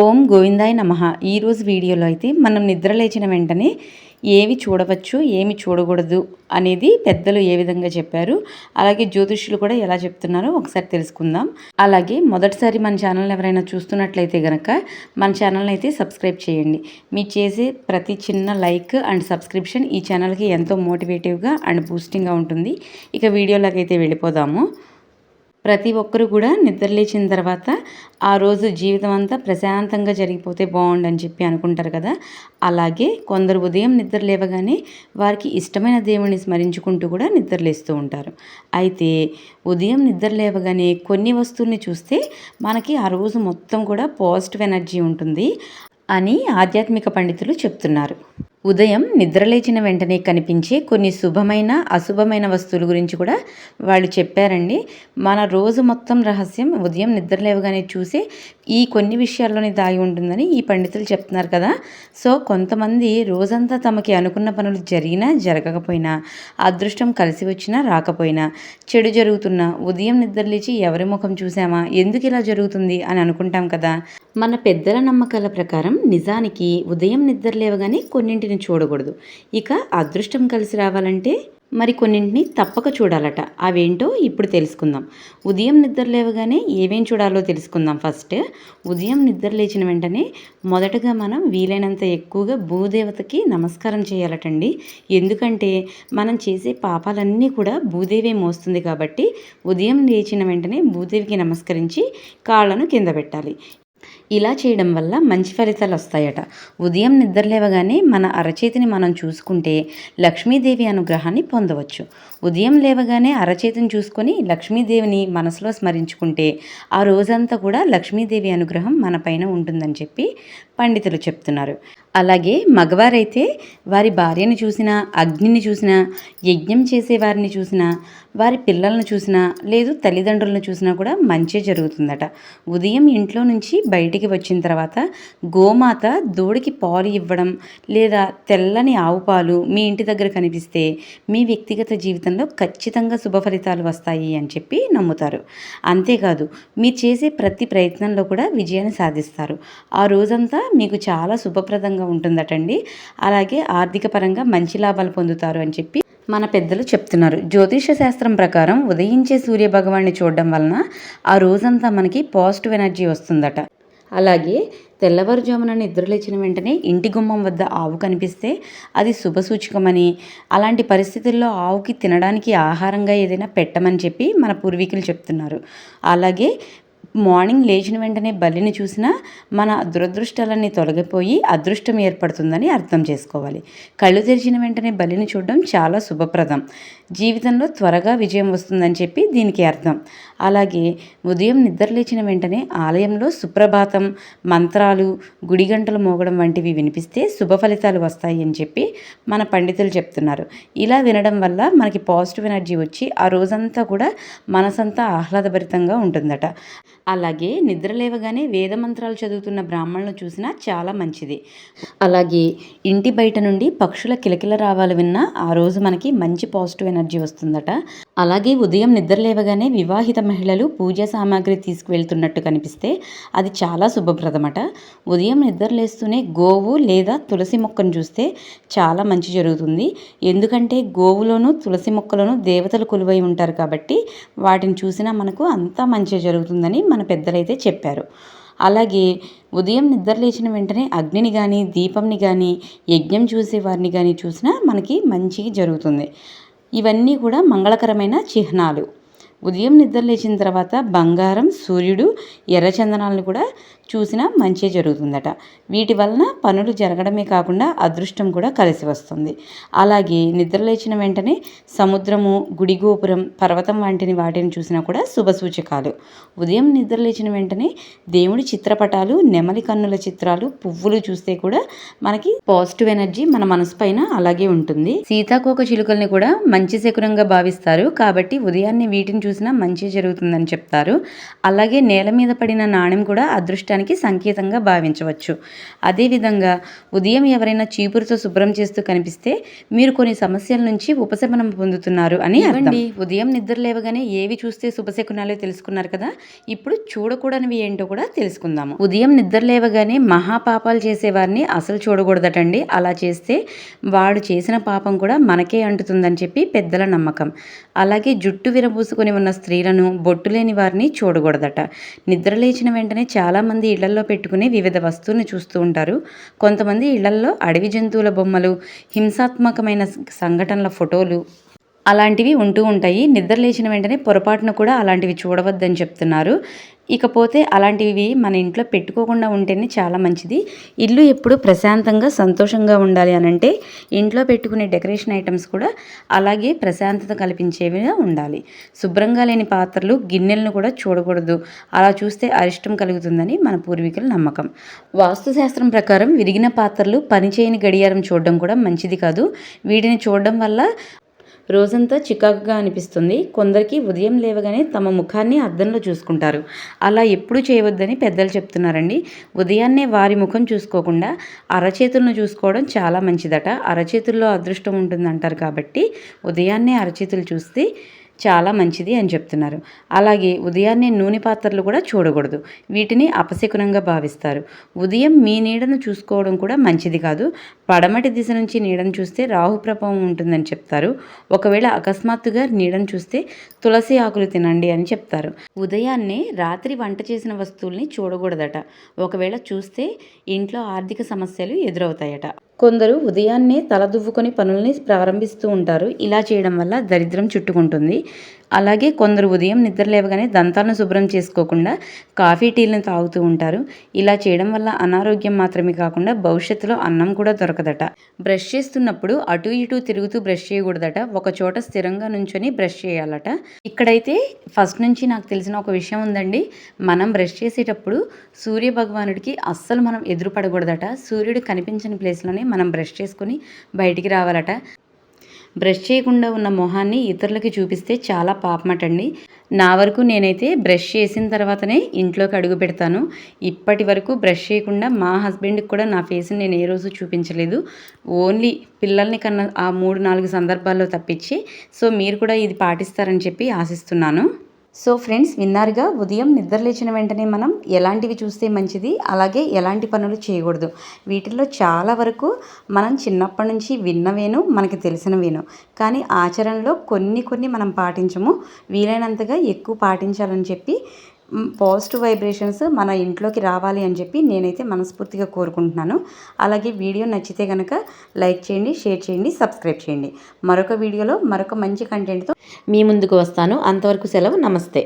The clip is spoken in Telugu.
ఓం గోవిందాయ నమ. ఈరోజు వీడియోలో అయితే మనం నిద్ర లేచిన వెంటనే ఏవి చూడవచ్చు ఏమి చూడకూడదు అనేది పెద్దలు ఏ విధంగా చెప్పారు అలాగే జ్యోతిష్యులు కూడా ఎలా చెప్తున్నారో ఒకసారి తెలుసుకుందాం. అలాగే మొదటిసారి మన ఛానల్ ఎవరైనా చూస్తున్నట్లయితే కనుక మన ఛానల్ని అయితే సబ్స్క్రైబ్ చేయండి. మీ చేసే ప్రతి చిన్న లైక్ అండ్ సబ్స్క్రిప్షన్ ఈ ఛానల్కి ఎంతో మోటివేటివ్గా అండ్ బూస్టింగ్గా ఉంటుంది. ఇక వీడియోలోకి అయితే వెళ్ళిపోదాము. ప్రతి ఒక్కరు కూడా నిద్రలేచిన తర్వాత ఆ రోజు జీవితం అంతా ప్రశాంతంగా జరిగిపోతే బాగుండని చెప్పి అనుకుంటారు కదా. అలాగే కొందరు ఉదయం నిద్ర లేవగానే వారికి ఇష్టమైన దేవుణ్ణి స్మరించుకుంటూ కూడా నిద్రలేస్తూ ఉంటారు. అయితే ఉదయం నిద్ర లేవగానే కొన్ని వస్తువుల్ని చూస్తే మనకి ఆ రోజు మొత్తం కూడా పాజిటివ్ ఎనర్జీ ఉంటుంది అని ఆధ్యాత్మిక పండితులు చెప్తున్నారు. ఉదయం నిద్రలేచిన వెంటనే కనిపించే కొన్ని శుభమైన అశుభమైన వస్తువుల గురించి కూడా వాళ్ళు చెప్పారండి. మన రోజు మొత్తం రహస్యం ఉదయం నిద్రలేవగానే చూసే ఈ కొన్ని విషయాల్లోనే దాగి ఉంటుందని ఈ పండితులు చెప్తున్నారు కదా. సో కొంతమంది రోజంతా తమకి అనుకున్న పనులు జరిగినా జరగకపోయినా అదృష్టం కలిసి వచ్చినా రాకపోయినా చెడు జరుగుతున్నా ఉదయం నిద్రలేచి ఎవరి ముఖం చూసామా ఎందుకు ఇలా జరుగుతుంది అని అనుకుంటాం కదా. మన పెద్దల నమ్మకాల ప్రకారం నిజానికి ఉదయం నిద్ర లేవగానే కొన్నింటిని చూడకూడదు. ఇక అదృష్టం కలిసి రావాలంటే మరి కొన్నింటిని తప్పక చూడాలట. అవేంటో ఇప్పుడు తెలుసుకుందాం. ఉదయం నిద్ర లేవగానే ఏమేం చూడాలో తెలుసుకుందాం ఫస్ట్. ఉదయం నిద్ర లేచిన వెంటనే మొదటగా మనం వీలైనంత ఎక్కువగా భూదేవతకి నమస్కారం చేయాలటండి. ఎందుకంటే మనం చేసే పాపాలన్నీ కూడా భూదేవే మోస్తుంది కాబట్టి ఉదయం లేచిన వెంటనే భూదేవికి నమస్కరించి కాళ్ళను కింద పెట్టాలి. ఇలా చేయడం వల్ల మంచి ఫలితాలు వస్తాయట. ఉదయం నిద్రలేవగానే మన అరచేతిని మనం చూసుకుంటే లక్ష్మీదేవి అనుగ్రహాన్ని పొందవచ్చు. ఉదయం లేవగానే అరచేతిని చూసుకొని లక్ష్మీదేవిని మనసులో స్మరించుకుంటే ఆ రోజంతా కూడా లక్ష్మీదేవి అనుగ్రహం మన పైన ఉంటుందని చెప్పి పండితులు చెప్తున్నారు. అలాగే మగవారైతే వారి భార్యను చూసినా అగ్నిని చూసినా యజ్ఞం చేసే వారిని చూసినా వారి పిల్లలను చూసినా లేదు తల్లిదండ్రులను చూసినా కూడా మంచి జరుగుతుందట. ఉదయం ఇంట్లో నుంచి బయటికి వచ్చిన తర్వాత గోమాత దూడికి పాలు ఇవ్వడం లేదా తెల్లని ఆవు పాలు మీ ఇంటి దగ్గర కనిపిస్తే మీ వ్యక్తిగత జీవితంలో ఖచ్చితంగా శుభ ఫలితాలు వస్తాయి అని చెప్పి నమ్ముతారు. అంతేకాదు మీరు చేసే ప్రతి ప్రయత్నంలో కూడా విజయాన్ని సాధిస్తారు. ఆ రోజంతా మీకు చాలా శుభప్రదంగా ఆనందంగా ఉంటుందటండి. అలాగే ఆర్థిక పరంగా మంచి లాభాలు పొందుతారు అని చెప్పి మన పెద్దలు చెప్తున్నారు. జ్యోతిష శాస్త్రం ప్రకారం ఉదయించే సూర్య భగవాన్ని చూడడం వలన ఆ రోజంతా మనకి పాజిటివ్ ఎనర్జీ వస్తుందట. అలాగే తెల్లవారుజామున నిద్రలేచిన వెంటనే ఇంటి గుమ్మం వద్ద ఆవు కనిపిస్తే అది శుభసూచకమని అలాంటి పరిస్థితుల్లో ఆవుకి తినడానికి ఆహారంగా ఏదైనా పెట్టమని చెప్పి మన పూర్వీకులు చెప్తున్నారు. అలాగే మార్నింగ్ లేచిన వెంటనే బలిని చూసినా మన దురదృష్టాలన్నీ తొలగిపోయి అదృష్టం ఏర్పడుతుందని అర్థం చేసుకోవాలి. కళ్ళు తెరిచిన వెంటనే బలిని చూడడం చాలా శుభప్రదం. జీవితంలో త్వరగా విజయం వస్తుందని చెప్పి దీనికి అర్థం. అలాగే ఉదయం నిద్రలేచిన వెంటనే ఆలయంలో సుప్రభాతం మంత్రాలు గుడి గంటలు మోగడం వంటివి వినిపిస్తే శుభ ఫలితాలు వస్తాయి అని చెప్పి మన పండితులు చెప్తున్నారు. ఇలా వినడం వల్ల మనకి పాజిటివ్ ఎనర్జీ వచ్చి ఆ రోజంతా కూడా మనసంతా ఆహ్లాదభరితంగా ఉంటుందట. అలాగే నిద్ర లేవగానే వేద మంత్రాలు చదువుతున్న బ్రాహ్మణులు చూసినా చాలా మంచిది. అలాగే ఇంటి బయట నుండి పక్షుల కిలకిల రావాలి విన్నా ఆ రోజు మనకి మంచి పాజిటివ్ ఎనర్జీ వస్తుందట. అలాగే ఉదయం నిద్ర లేవగానే వివాహిత మహిళలు పూజా సామాగ్రి తీసుకువెళ్తున్నట్టు కనిపిస్తే అది చాలా శుభప్రదమట. ఉదయం నిద్ర లేస్తూనే గోవు లేదా తులసి మొక్కను చూస్తే చాలా మంచి జరుగుతుంది. ఎందుకంటే గోవులోను తులసి మొక్కలోను దేవతలు కొలువై ఉంటారు కాబట్టి వాటిని చూసినా మనకు అంతా మంచి జరుగుతుందని మన పెద్దలైతే చెప్పారు. అలాగే ఉదయం నిద్ర లేచిన వెంటనే అగ్నిని కానీ దీపంని కానీ యజ్ఞం చూసే వారిని కానీ చూసినా మనకి మంచి జరుగుతుంది. ఇవన్నీ కూడా మంగళకరమైన చిహ్నాలు. ఉదయం నిద్ర లేచిన తర్వాత బంగారం సూర్యుడు ఎర్రచందనాలను కూడా చూసినా మంచి జరుగుతుందట. వీటి వలన పనులు జరగడమే కాకుండా అదృష్టం కూడా కలిసి వస్తుంది. అలాగే నిద్రలేచిన వెంటనే సముద్రము గుడి గోపురం పర్వతం వంటిని వాటిని చూసినా కూడా శుభ సూచకాలు. ఉదయం నిద్రలేచిన వెంటనే దేవుడి చిత్రపటాలు నెమలి కన్నుల చిత్రాలు పువ్వులు చూస్తే కూడా మనకి పాజిటివ్ ఎనర్జీ మన మనసు పైన అలాగే ఉంటుంది. సీతాకోక చిలుకల్ని కూడా మంచి శకునంగా భావిస్తారు. కాబట్టి ఉదయాన్నే వీటిని చూసినా మంచి జరుగుతుందని చెప్తారు. అలాగే నేల మీద పడిన నాణెం కూడా అదృష్టానికి సంకేతంగా భావించవచ్చు. అదేవిధంగా ఉదయం ఎవరైనా చీపురుతో శుభ్రం చేస్తూ కనిపిస్తే మీరు కొన్ని సమస్యల నుంచి ఉపశమనం పొందుతున్నారు అని అర్థం. ఉదయం నిద్ర లేవగానే ఏవి చూస్తే శుభశకునాలు తెలుసుకున్నారు కదా ఇప్పుడు చూడకూడనివి ఏంటో కూడా తెలుసుకుందాము ఉదయం నిద్ర లేవగానే మహాపాపాలు చేసేవారిని అసలు చూడకూడదటండి. అలా చేస్తే వాడు చేసిన పాపం కూడా మనకే అంటుతుందని చెప్పి పెద్దల నమ్మకం. అలాగే జుట్టు విరబూసుకొని ఉన్న స్త్రీలను బొట్టు లేని వారిని చూడకూడదట. నిద్ర లేచిన వెంటనే చాలామంది ఇళ్ళలో పెట్టుకుని వివిధ వస్తువుని చూస్తూ ఉంటారు. కొంతమంది ఇళ్ళల్లో అడవి జంతువుల బొమ్మలు హింసాత్మకమైన సంఘటనల ఫోటోలు అలాంటివి ఉంటూ ఉంటాయి. నిద్ర లేచిన వెంటనే పొరపాటున కూడా అలాంటివి చూడవద్దని చెప్తున్నారు. ఇకపోతే అలాంటివి మన ఇంట్లో పెట్టుకోకుండా ఉంటేనే చాలా మంచిది. ఇల్లు ఎప్పుడు ప్రశాంతంగా సంతోషంగా ఉండాలి అనంటే ఇంట్లో పెట్టుకునే డెకరేషన్ ఐటమ్స్ కూడా అలాగే ప్రశాంతత కల్పించేవిగా ఉండాలి. శుభ్రంగా లేని పాత్రలు గిన్నెలను కూడా చూడకూడదు. అలా చూస్తే అరిష్టం కలుగుతుందని మన పూర్వీకుల నమ్మకం. వాస్తుశాస్త్రం ప్రకారం విరిగిన పాత్రలు పనిచేయని గడియారం చూడడం కూడా మంచిది కాదు. వీటిని చూడడం వల్ల రోజంతా చికాకుగా అనిపిస్తుంది. కొందరికి ఉదయం లేవగానే తమ ముఖాన్ని అద్దంలో చూసుకుంటారు. అలా ఎప్పుడు చేయవద్దని పెద్దలు చెప్తున్నారండి. ఉదయాన్నే వారి ముఖం చూసుకోకుండా అరచేతులను చూసుకోవడం చాలా మంచిదట. అరచేతుల్లో అదృష్టం ఉంటుందంటారు కాబట్టి ఉదయాన్నే అరచేతులు చూస్తే చాలా మంచిది అని చెప్తున్నారు. అలాగే ఉదయాన్నే నూనె పాత్రలు కూడా చూడకూడదు. వీటిని అపశకునంగా భావిస్తారు. ఉదయం మీ నీడను చూసుకోవడం కూడా మంచిది కాదు. పడమటి దిశ నుంచి నీడను చూస్తే రాహు ప్రభావం ఉంటుందని చెప్తారు. ఒకవేళ అకస్మాత్తుగా నీడను చూస్తే తులసి ఆకులు తినండి అని చెప్తారు. ఉదయాన్నే రాత్రి వంట చేసిన వస్తువుల్ని చూడకూడదట. ఒకవేళ చూస్తే ఇంట్లో ఆర్థిక సమస్యలు ఎదురవుతాయట. కొందరు ఉదయాన్నే తలదువ్వుకొని పనుల్ని ప్రారంభిస్తూ ఉంటారు. ఇలా చేయడం వల్ల దరిద్రం చుట్టుకుంటుంది. అలాగే కొందరు ఉదయం నిద్ర లేవగానే దంతాలను శుభ్రం చేసుకోకుండా కాఫీ టీలను తాగుతూ ఉంటారు. ఇలా చేయడం వల్ల అనారోగ్యం మాత్రమే కాకుండా భవిష్యత్తులో అన్నం కూడా దొరకదట. బ్రష్ చేస్తున్నప్పుడు అటు ఇటు తిరుగుతూ బ్రష్ చేయకూడదట. ఒక చోట స్థిరంగా నుంచొని బ్రష్ చేయాలట. ఇక్కడైతే ఫస్ట్ నుంచి నాకు తెలిసిన ఒక విషయం ఉందండి. మనం బ్రష్ చేసేటప్పుడు సూర్య భగవానుడికి అస్సలు మనం ఎదురుపడకూడదట. సూర్యుడు కనిపించని ప్లేస్లోనే మనం బ్రష్ చేసుకొని బయటికి రావాలట. బ్రష్ చేయకుండా ఉన్న మొహాన్ని ఇతరులకి చూపిస్తే చాలా పాపమటండి. నా వరకు నేనైతే బ్రష్ చేసిన తర్వాతనే ఇంట్లోకి అడుగు పెడతాను. ఇప్పటి వరకు బ్రష్ చేయకుండా మా హస్బెండ్కి కూడా నా ఫేస్ని నేను ఏ రోజు చూపించలేదు. ఓన్లీ పిల్లల్ని కన్నా ఆ మూడు నాలుగు సందర్భాల్లో తప్పించి. సో మీరు కూడా ఇది పాటిస్తారని చెప్పి ఆశిస్తున్నాను. సో ఫ్రెండ్స్ విన్నారుగా? ఉదయం నిద్ర లేచిన వెంటనే మనం ఎలాంటివి చూస్తే మంచిది? అలాగే ఎలాంటి పనులు చేయకూడదు? వీటిల్లో చాలా వరకు మనం చిన్నప్పటి నుంచి విన్నవేను మనకి తెలిసినవేను. కానీ ఆచరణలో కొన్ని కొన్ని మనం పాటించము. వీలైనంతగా ఎక్కువ పాటించాలని చెప్పి పాజిటివ్ వైబ్రేషన్స్ మన ఇంట్లోకి రావాలి అని చెప్పి నేనైతే మనస్ఫూర్తిగా కోరుకుంటున్నాను. అలాగే వీడియో నచ్చితే కనుక లైక్ చేయండి షేర్ చేయండి సబ్స్క్రైబ్ చేయండి. మరొక వీడియోలో మరొక మంచి కంటెంట్తో మీ ముందుకు వస్తాను. అంతవరకు సెలవు. నమస్తే.